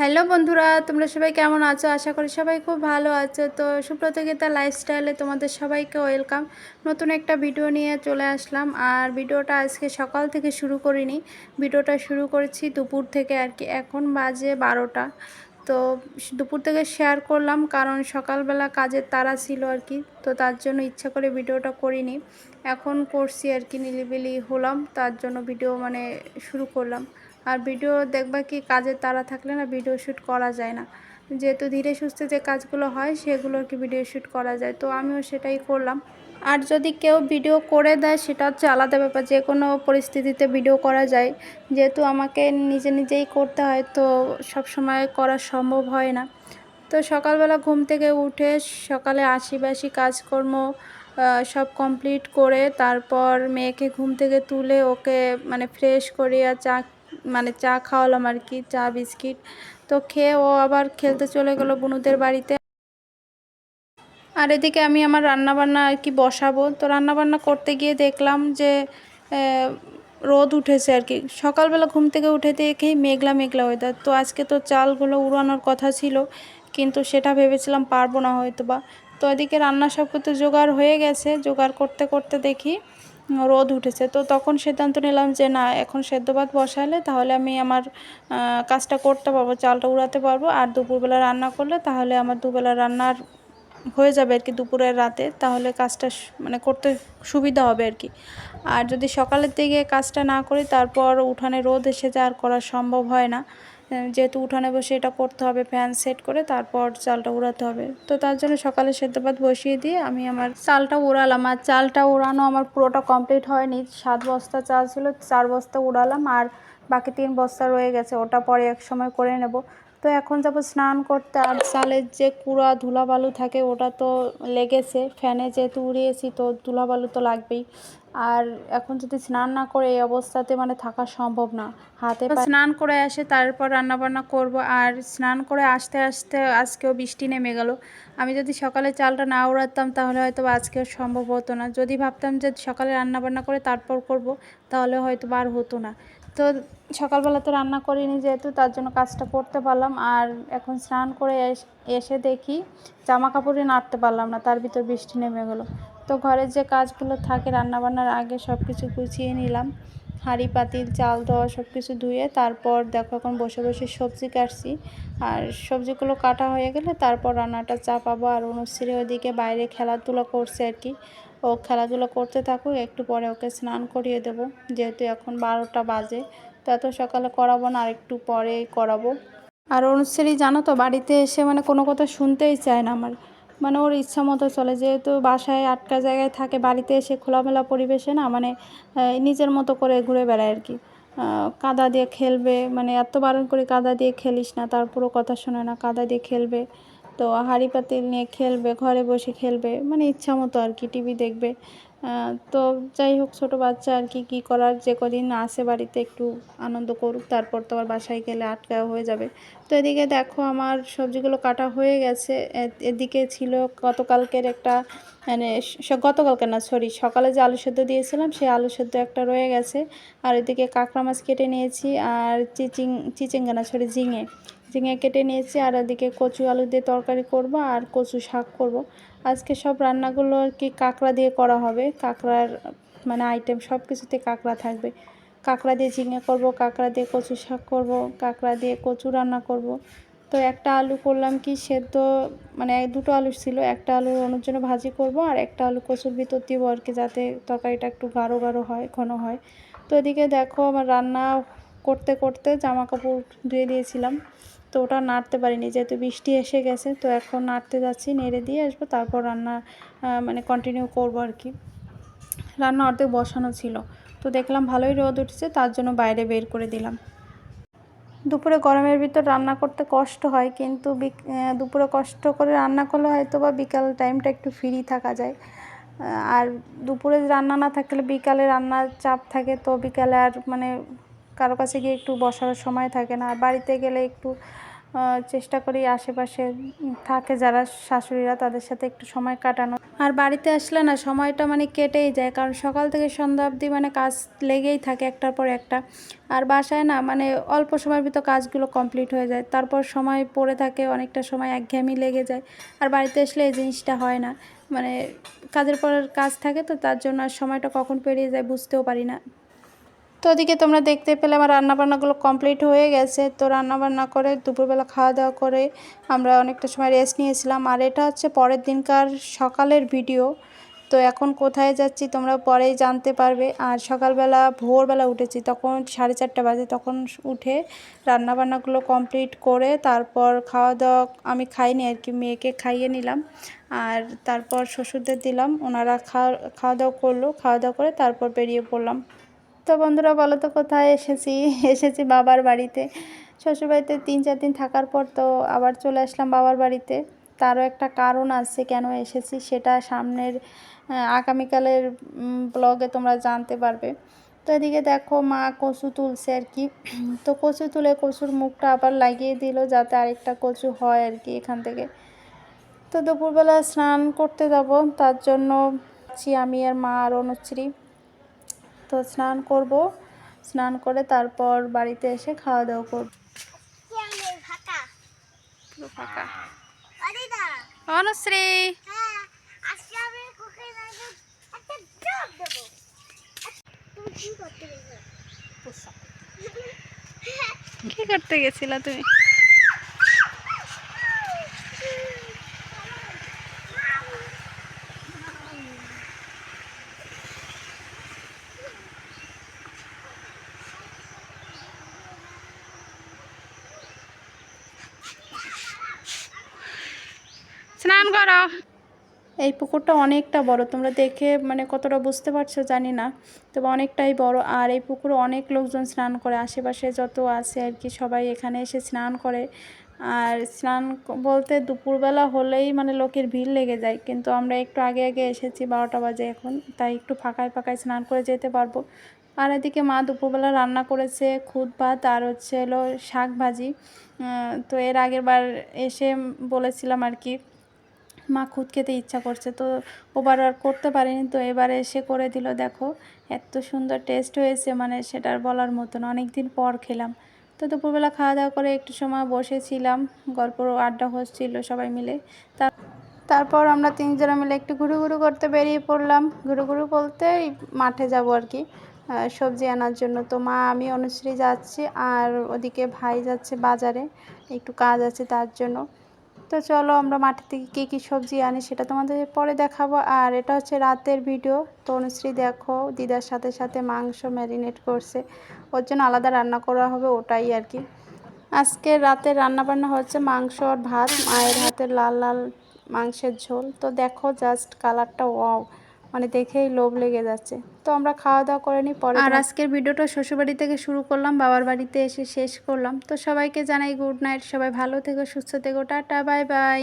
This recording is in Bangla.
হ্যালো বন্ধুরা, তোমরা সবাই কেমন আছো? আশা করি সবাই খুব ভালো আছো। তো সুপ্রতিযোগিতা লাইফস্টাইলে তোমাদের সবাইকে ওয়েলকাম নতুন একটা ভিডিও নিয়ে চলে আসলাম। আর ভিডিওটা আজকে সকাল থেকে শুরু করিনি। ভিডিওটা শুরু করেছি দুপুর থেকে আর কি। এখন বাজে বারোটা। তো দুপুর থেকে শেয়ার করলাম কারণ সকালবেলা কাজের তারা ছিল আর কি। তো তার জন্য ইচ্ছা করে ভিডিওটা করিনি। এখন করছি আর কি, নিলিবিলি হলাম। তার জন্য ভিডিও মানে শুরু করলাম। আর ভিডিও দেখবা কি কাজের তারা থাকলে না ভিডিও শ্যুট করা যায় না। যেহেতু ধীরে সুস্থে যে কাজগুলো হয় সেগুলো কি ভিডিও শ্যুট করা যায়? তো আমিও সেটাই করলাম। আর যদি কেউ ভিডিও করে দেয়, সেটা হচ্ছে আলাদা ব্যাপার, যে কোনো পরিস্থিতিতে ভিডিও করা যায়। যেহেতু আমাকে নিজে নিজেই করতে হয়, তো সব সময় করা সম্ভব হয় না। তো সকালবেলা ঘুম থেকে উঠে সকালে আশিবাসি কাজকর্ম সব কমপ্লিট করে তারপর মেয়েকে ঘুম থেকে তুলে ওকে মানে ফ্রেশ করিয়া চা মানে চা খাওয়ালাম আর কি, চা, বিস্কিট। তো খেয়ে ও আবার খেলতে চলে গেলো বুনুদের বাড়িতে। আর এদিকে আমি আমার রান্নাবান্না আর কি বসাবো। তো রান্নাবান্না করতে গিয়ে দেখলাম যে রোদ উঠেছে আর কি। সকালবেলা ঘুম থেকে উঠে দেখেই মেঘলা মেঘলা ওয়েদার তো আজকে তো চালগুলো উড়ানোর কথা ছিল, কিন্তু সেটা ভেবেছিলাম পারব না হয়তো বা তো এদিকে রান্না সব কিছু জোগাড় হয়ে গেছে। জোগাড় করতে করতে দেখি রোদ উঠেছে। তো তখন সিদ্ধান্ত নিলাম যে, না, এখন সেদ্ধ ভাত বসালে তাহলে আমি আমার কাজটা করতে পারব, চালটা উড়াতে পারব। আর দুপুরবেলা রান্না করলে তাহলে আমার দুবেলা রান্নার হয়ে যাবে আর কি দুপুরের রাতে। তাহলে কাজটা মানে করতে সুবিধা হবে আর কি আর যদি সকালের দিকে কাজটা না করি, তারপর উঠানে রোদ এসে যা আর করা সম্ভব হয় না। যেহেতু উঠানে বসে এটা করতে হবে ফ্যান সেট করে তারপর চালটা উড়াতে হবে। তো তার জন্য সকালে সেদ্ধ ভাত বসিয়ে দিয়ে আমি আমার চালটা উড়ালাম। আর চালটা উড়ানো আমার পুরোটা কমপ্লিট হয়নি। সাত বস্তা চাল ছিল, চার বস্তা উড়ালাম। আর বাকি তিন বস্তা রয়ে গেছে, ওটা পরে এক সময় করে নেব। তো এখন যাব স্নান করতে। আর চালের যে কুড়া ধুলাবালু থাকে, ওটা তো লেগেছে। ফ্যানে যেহেতু উড়িয়েছি, তো ধুলাবালু তো লাগবেই। আর এখন যদি স্নান না করে, এই অবস্থাতে মানে থাকা সম্ভব না। হাতে স্নান করে আসে তারপর রান্নাবান্না করব। আর স্নান করে আসতে আসতে আজকেও বৃষ্টি নেমে গেল। আমি যদি সকালে চালটা না উড়াতাম, তাহলে হয়তো আজকেও সম্ভব হতো না। যদি ভাবতাম যে সকালে রান্নাবান্না করে তারপর করব, তাহলে হয়তো আর হতো না। তো সকালবেলা তো রান্না করিনি যেহেতু, তার জন্য কাজটা করতে পারলাম। আর এখন স্নান করে এসে দেখি জামা কাপড়ে নাড়তে পারলাম না, তার ভিতর বৃষ্টি নেমে গেলো। তো ঘরের যে কাজগুলো থাকে, রান্নাবান্নার আগে সব কিছু গুছিয়ে নিলাম। হাঁড়ি, পাতিল, চাল দেওয়া সব কিছু ধুয়ে তারপর দেখো এখন বসে বসে সবজি কাটছি। আর সবজিগুলো কাটা হয়ে গেলে তারপর রান্নাটা চাপাবো আর অনুশ্রী ওদিকে বাইরে খেলাধুলা করছে আর কি। ও খেলাধুলা করতে থাকুক, একটু পরে ওকে স্নান করিয়ে দেব। যেহেতু এখন বারোটা বাজে, তো এত সকালে করাবো না, আর একটু পরে করাবো। আর অনুশ্রী, জানো তো, বাড়িতে এসে মানে কোনো কথা শুনতেই চায় না আমার। মানে ওর ইচ্ছা মতো চলে। যেহেতু বাসায় আটকা জায়গায় থাকে, বাড়িতে এসে খোলামেলা পরিবেশে না মানে নিজের মতো করে ঘুরে বেড়ায় আর কি। কাদা দিয়ে খেলবে মানে এত বারণ করে কাদা দিয়ে খেলিস না তারপরও কথা শোনে না, কাদা দিয়ে খেলবে। তো হাঁড়ি পাতিল নিয়ে খেলবে, ঘরে বসে খেলবে মানে ইচ্ছা মতো আর কি, টিভি দেখবে। তো যাই হোক, ছোটো বাচ্চা আর কি, কী করার, যে কদিন আসে বাড়িতে একটু আনন্দ করুক, তারপর তো আবার বাসায় গেলে আটকা হয়ে যাবে। তো এদিকে দেখো আমার সবজিগুলো কাটা হয়ে গেছে এদিকে ছিল গতকালকের একটা মানে গতকালকে না, সরি, সকালে যে আলু সেদ্ধ দিয়েছিলাম, সেই আলু সেদ্ধ একটা রয়ে গেছে। আর এদিকে কাঁকড়া মাছ কেটে নিয়েছি, আর চিচিং, চিচিঙ্গা না, সরি, ঝিঙে। ঝিঙে কেটে নিয়েছি, আর ওদিকে কচু আলু দিয়ে তরকারি করব আর কচু শাক করব। আজকে সব রান্নাগুলো আর কি কাঁকড়া দিয়ে করা হবে। কাঁকড়ার মানে আইটেম সব কিছুতে কাঁকড়া থাকবে। কাঁকড়া দিয়ে ঝিঙে করব, কাঁকড়া দিয়ে কচু শাক করব, কাঁকড়া দিয়ে কচু রান্না করব। তো একটা আলু করলাম কি সেদ্ধ মানে দুটো আলু ছিল, একটা আলু অনুর জন্য ভাজি করব আর একটা আলু কচুর ভিতর দিব আর কি যাতে তরকারিটা একটু গাঢ় গাঢ় হয়, ঘন হয়। তো এদিকে দেখো আমার রান্না করতে করতে জামা কাপড় ধুয়ে দিয়েছিলাম। তো ওটা নাড়তে পারিনি, যেহেতু বৃষ্টি এসে গেছে, তো এখন নাড়তে যাচ্ছি, নেড়ে দিয়ে আসব, তারপর রান্না মানে কন্টিনিউ করব আর কি। রান্না অর্ধেক বসানো ছিল, তো দেখলাম ভালোই রোদ উঠেছে, তার জন্য বাইরে বের করে দিলাম। দুপুরে গরমের ভিতর রান্না করতে কষ্ট হয়, কিন্তু দুপুরে কষ্ট করে রান্না করলে হয়তো বা বিকাল টাইমটা একটু ফ্রি থাকা যায়। আর দুপুরে রান্না না থাকলে বিকালে রান্নার চাপ থাকে, তো বিকালে আর মানে কারও কাছে গিয়ে একটু বসার সময় থাকে না। আর বাড়িতে গেলে একটু চেষ্টা করি আশেপাশে থাকে যারা শাশুড়িরা তাদের সাথে একটু সময় কাটানো। আর বাড়িতে আসলে না, সময়টা মানে কেটেই যায়। কারণ সকাল থেকে সন্ধ্যা অবধি মানে কাজ লেগেই থাকে একটার পর একটা। আর বাসায় না মানে অল্প সময়ের ভিতর কাজগুলো কমপ্লিট হয়ে যায়। তারপর সময় পড়ে থাকে, অনেকটা সময় একঘেয়েমি লেগে যায়। আর বাড়িতে আসলে এই জিনিসটা হয় না। মানে কাজের পর কাজ থাকে তো, তার জন্য আর সময়টা কখন পেরিয়ে যায় বুঝতেও পারি না। তো ওদিকে তোমরা দেখতে পেলে আমার রান্নাবান্নাগুলো কমপ্লিট হয়ে গেছে। তো রান্নাবান্না করে দুপুরবেলা খাওয়া দাওয়া করে আমরা অনেকটা সময় রেস্ট নিয়েছিলাম। আর এটা হচ্ছে পরের দিনকার সকালের ভিডিও তো এখন কোথায় যাচ্ছি তোমরা পরেই জানতে পারবে। আর সকালবেলা, ভোরবেলা উঠেছি, তখন সাড়ে চারটে বাজে, তখন উঠে রান্নাবান্নাগুলো কমপ্লিট করে তারপর খাওয়া দাওয়া আমি খাইনি আর কি, মেয়েকে খাইয়ে নিলাম। আর তারপর শ্বশুরদের দিলাম, ওনারা খাওয়া খাওয়া দাওয়া করল, খাওয়া দাওয়া করে তারপর বেরিয়ে পড়লাম। তো বন্ধুরা বলো তো কোথায় এসেছি? এসেছি বাবার বাড়িতে। শ্বশুরবাড়িতে তিন, চার দিন থাকার পর তো আবার চলে আসলাম বাবার বাড়িতে। তারও একটা কারণ আছে কেন এসেছি সেটা সামনের আগামীকালের ব্লগে তোমরা জানতে পারবে। তো এদিকে দেখো মা কচু তুলছে আর কি। তো কচু তুলে কচুর মুখটা আবার লাগিয়ে দিল যাতে আরেকটা কচু হয় আর কি এখান থেকে। তো দুপুরবেলা স্নান করতে যাব, তার জন্য আমি আর মা আর অনুশ্রী। তো স্নান করব। স্নান করে তারপর বাড়িতে এসে খাওয়া দাওয়া করব। ফাঁকা। অনুশ্রী। হ্যাঁ কি করতে গেছিলা তুমি? স্নান করো। এই পুকুরটা অনেকটা বড়, তোমরা দেখে মানে কতটা বুঝতে পারছ জানি না, তবে অনেকটাই বড়। আর এই পুকুরে অনেক লোকজন স্নান করে, আশেপাশে যত আছে আর কি সবাই এখানে এসে স্নান করে। আর স্নান বলতে দুপুরবেলা হলেই মানে লোকের ভিড় লেগে যায়, কিন্তু আমরা একটু আগে আগে এসেছি, বারোটা বাজে এখন, তাই একটু ফাঁকায় ফাঁকায় স্নান করে যেতে পারব। আর এদিকে মা দুপুরবেলা রান্না করেছে খুদ ভাত আর হচ্ছে হলো শাক ভাজি। তো এর আগের বার এসে বলেছিলাম আর কি মা খুদ খেতে ইচ্ছা করছে, তো ওবার আর করতে পারিনি, তো এবারে এসে করে দিল। দেখো, এত সুন্দর টেস্ট হয়েছে মানে সেটার বলার মতন অনেক দিন পর খেলাম। তো দুপুরবেলা খাওয়া দাওয়া করে একটু সময় বসেছিলাম, গল্প আড্ডা হচ্ছিল সবাই মিলে। তার তারপর আমরা তিনজনে মিলে একটু ঘুরু ঘুরু করতে বেরিয়ে পড়লাম। ঘুরু ঘুরু বলতে মাঠে যাব আর কি সবজি আনার জন্য। তো মা, আমি, অনুশ্রী যাচ্ছি, আর ওদিকে ভাই যাচ্ছে বাজারে, একটু কাজ আছে তার জন্য। তো চলো আমরা মাঠে থেকে কী কী সবজি আনি সেটা তোমাদের পরে দেখাবো। আর এটা হচ্ছে রাতের ভিডিও। তনুশ্রী দেখো, দিদার সাথে সাথে মাংস ম্যারিনেট করছে। ওর জন্য আলাদা রান্না করা হবে ওটাই আর কি। আজকে রাতে রান্না বান্না হচ্ছে মাংস আর ভাত, মায়ের হাতের লাল লাল মাংসের ঝোল। তো দেখো জাস্ট কালারটা ওয়াও মানে দেখেই লোভ লেগে যাচ্ছে। তো আমরা খাওয়া দাওয়া করে নিই পরে আর আজকের ভিডিওটা শ্বশুরবাড়ি থেকে শুরু করলাম বাবার বাড়িতে এসে শেষ করলাম। তো সবাইকে জানাই গুড নাইট সবাই ভালো থেকো সুস্থ থেকো টাটা বাই বাই